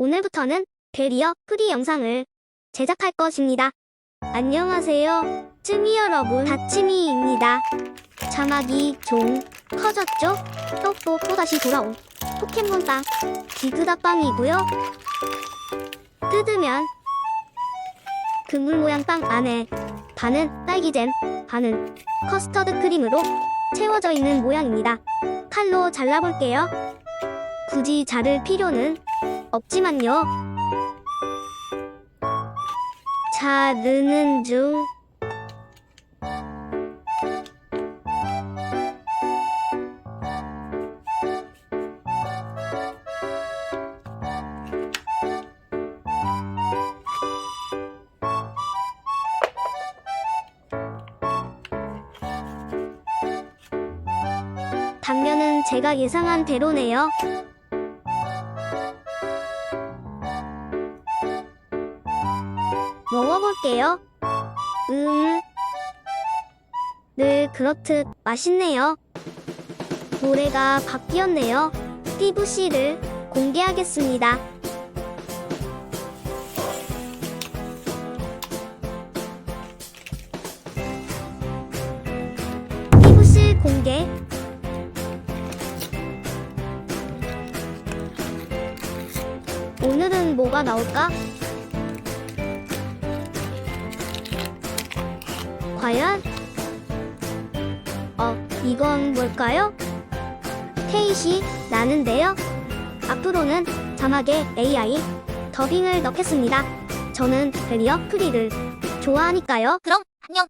오늘부터는 베리어 프리 영상을 제작할 것입니다. 안녕하세요. 쯔미 여러분, 다치미입니다. 자막이 좀 커졌죠? 또또또 다시 돌아온 포켓몬빵 디그다빵이고요. 뜯으면 그물 모양 빵 안에 반은 딸기잼, 반은 커스터드 크림으로 채워져 있는 모양입니다. 칼로 잘라볼게요. 굳이 자를 필요는 없지만요. 자르는 중. 당면은 제가 예상한 대로네요. 먹어볼게요. 음. 늘 그렇듯 맛있네요. 노래가 바뀌었네요. 띠부씨를 공개하겠습니다. 띠부씨 공개. 오늘은 뭐가 나올까? 과연? 어, 이건 뭘까요? 테이시 나는데요. 앞으로는 자막에 AI 더빙을 넣겠습니다. 저는 베리어 프리를 좋아하니까요. 그럼 안녕.